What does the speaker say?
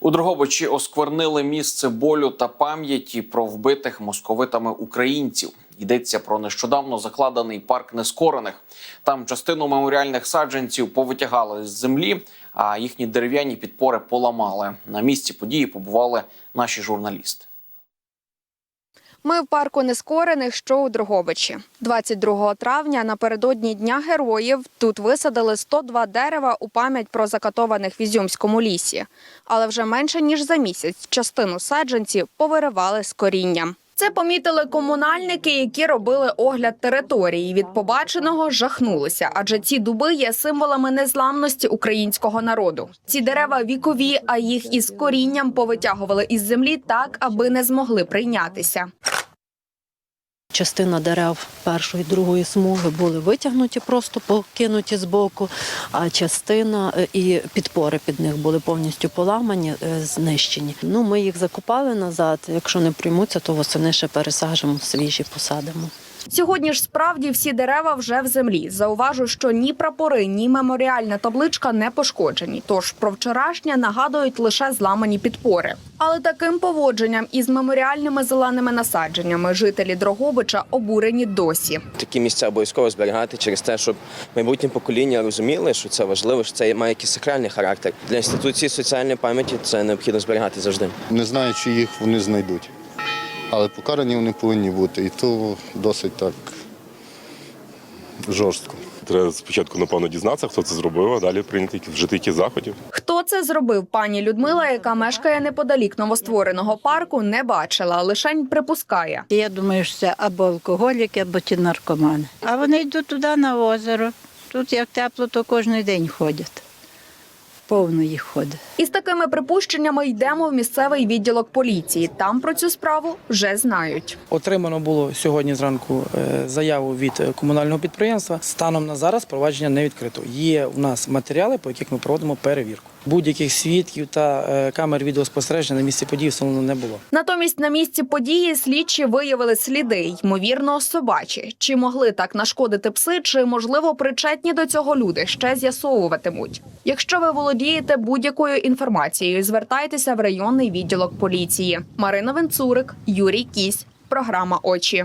У Дрогобичі осквернили місце болю та пам'яті про вбитих московитами українців. Йдеться про нещодавно закладений парк нескорених. Там частину меморіальних саджанців повитягали з землі, а їхні дерев'яні підпори поламали. На місці події побували наші журналісти. Ми в парку нескорених, що у Дрогобичі. 22 травня напередодні Дня героїв тут висадили 102 дерева у пам'ять про закатованих в Ізюмському лісі. Але вже менше ніж за місяць частину саджанців повиривали з корінням. Це помітили комунальники, які робили огляд території. Від побаченого жахнулися, адже ці дуби є символами незламності українського народу. Ці дерева вікові, а їх із корінням повитягували із землі так, аби не змогли прийнятися. Частина дерев першої другої смуги були витягнуті, просто покинуті з боку, а частина е, і підпори під них були повністю поламані, е, знищені. Ну, ми їх закопали назад. Якщо не приймуться, то восени ще пересажемо, свіжі посадимо. Сьогодні ж справді всі дерева вже в землі. Зауважу, що ні прапори, ні меморіальна табличка не пошкоджені. Тож про вчорашнє нагадують лише зламані підпори. Але таким поводженням із меморіальними зеленими насадженнями жителі Дрогобича обурені досі. Такі місця обов'язково зберігати через те, щоб майбутнє покоління розуміли, що це важливо, що це має якийсь сакральний характер. Для інституції соціальної пам'яті це необхідно зберігати завжди. Не знаю, чи їх вони знайдуть. Але покарані вони повинні бути. І то досить так жорстко. Треба спочатку, напевно, дізнатися, хто це зробив, а далі прийняти які- вжити якісь заходів. Хто це зробив, пані Людмила, яка мешкає неподалік новоствореного парку, не бачила, лишень припускає. Я думаю, що це або алкоголіки, або ті наркомани. А вони йдуть туди на озеро. Тут як тепло, то кожен день ходять. Повно їх ходить. Із такими припущеннями йдемо в місцевий відділок поліції. Там про цю справу вже знають. Отримано було сьогодні зранку е, заяву від е, комунального підприємства. Станом на зараз провадження не відкрито. Є у нас матеріали, по яких ми проводимо перевірку. Будь-яких свідків та е, камер відеоспостереження на місці події встановлено не було. Натомість на місці події слідчі виявили сліди, ймовірно, собачі. Чи могли так нашкодити пси, чи можливо причетні до цього люди ще з'ясовуватимуть. Якщо ви володієте будь-якою інформацією, звертайтеся в районний відділок поліції. Марина Венцурик, Юрій Кісь, програма Очі.